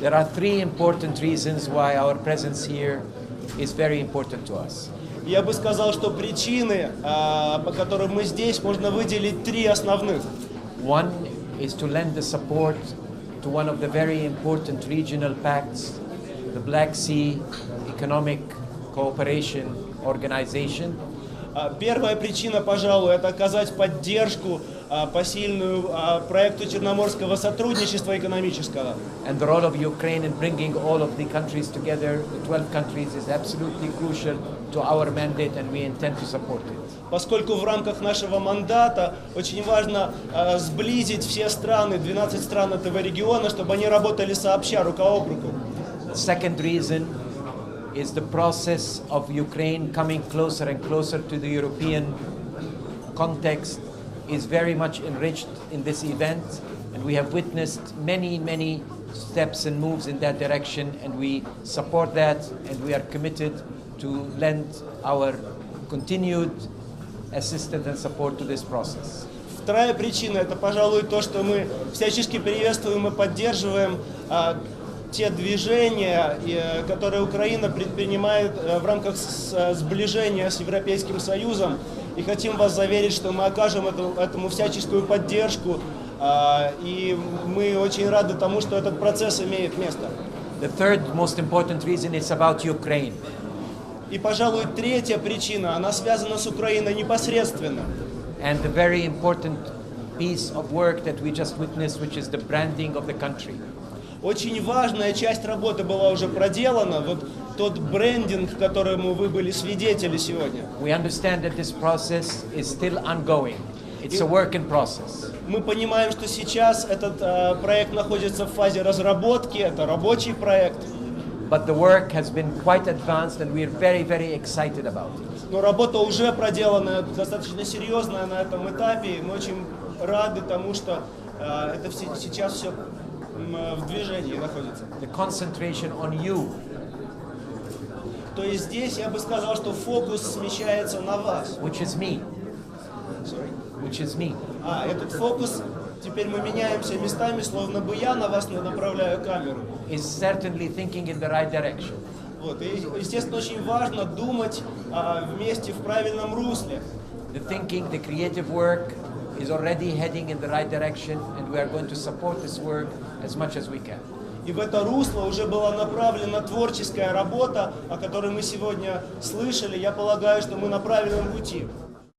There are three important reasons why our presence here is very important to us. Я бы сказал, что причины, а, по которым мы здесь, можно выделить три основных. One is to lend the support to one of the very important regional pacts, the Black Sea Economic Cooperation Organization, А, Первая причина, пожалуй, это оказать поддержку а, посильную а, проекту Черноморского сотрудничества экономического. and the role of Ukraine in bringing all of the countries together, the 12 countries, is absolutely crucial to our mandate and we intend to support it. Поскольку в рамках нашего мандата очень важно а, сблизить все страны, 12 стран этого региона, чтобы они работали сообща, рука об руку. The second reason is the process of Ukraine coming closer and closer to the European context is very much enriched in this event, and we have witnessed many, many steps and moves in that direction, and we support that, and we are committed to lend our continued assistance and support to this process. Вторая причина это, пожалуй, то, что мы всячески приветствуем и поддерживаем а, те движения, э, которые Украина предпринимает э, в рамках э, сближения с Европейским Союзом. И хотим вас заверить, что мы окажем этому, этому всяческую поддержку. а, и мы очень рады тому, что этот процесс имеет место. The third most important reason is about Ukraine. И, пожалуй, третья причина, она связана с Украиной непосредственно. and the very important piece of work that we just witnessed, which is the branding of the country. Очень важная часть работы была уже проделана. Вот тот брендинг, которому вы были свидетели сегодня. We understand that this process is still ongoing. It's a work in process. Мы понимаем, что сейчас этот э, проект находится в фазе разработки, это рабочий проект. But the work has been quite advanced and we're very, very excited about it. Но работа уже проделана достаточно серьезная на этом этапе. И мы очень рады тому, что э, это все- сейчас все в движении находится. The concentration on you То есть здесь я бы сказал, что фокус смещается на вас. which is me, which is me. А, этот фокус, теперь мы меняемся местами, словно бы я на вас направляю камеру. is certainly thinking in the right direction. Вот. И, естественно, очень важно думать а, вместе в правильном русле. The thinking, the creative work is already heading in the right direction, and we are going to support this work as much as we can. И в это русло уже была направлена творческая работа, о которой мы сегодня слышали. Я полагаю, что мы на правильном пути.